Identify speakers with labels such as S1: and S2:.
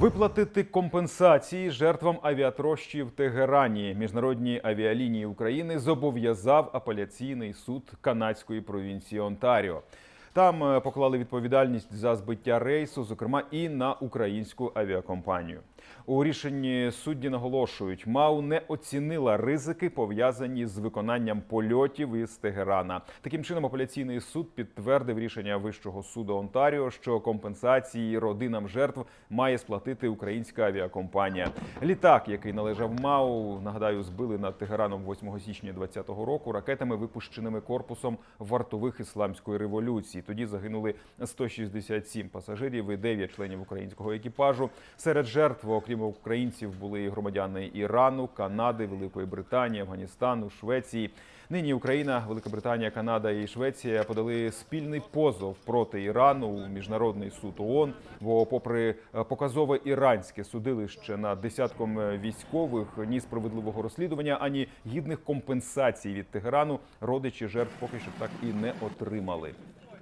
S1: Виплатити компенсації жертвам авіатрощі в Тегерані. Міжнародні авіалінії України зобов'язав апеляційний суд канадської провінції Онтаріо. Там е, поклали відповідальність за збиття рейсу, зокрема і на українську авіакомпанію. У рішенні судді наголошують, МАУ не оцінила ризики, пов'язані з виконанням польотів із Тегерана. Таким чином, апеляційний суд підтвердив рішення Вищого суду Онтаріо, що компенсації родинам жертв має сплатити українська авіакомпанія. Літак, який належав МАУ, нагадаю, збили над Тегераном 8 січня 2020 року ракетами, випущеними корпусом вартових ісламської революції. Тоді загинули 167 пасажирів і 9 членів українського екіпажу. Серед жертв, окрім українців, були громадяни Ірану, Канади, Великої Британії, Афганістану, Швеції. Нині Україна, Велика Британія, Канада і Швеція подали спільний позов проти Ірану у міжнародний суд ООН. Бо, попри е, показове іранське судилище над десятком е, військових, ні справедливого розслідування, ані гідних компенсацій від Тегерану родичі жертв поки що так і не отримали.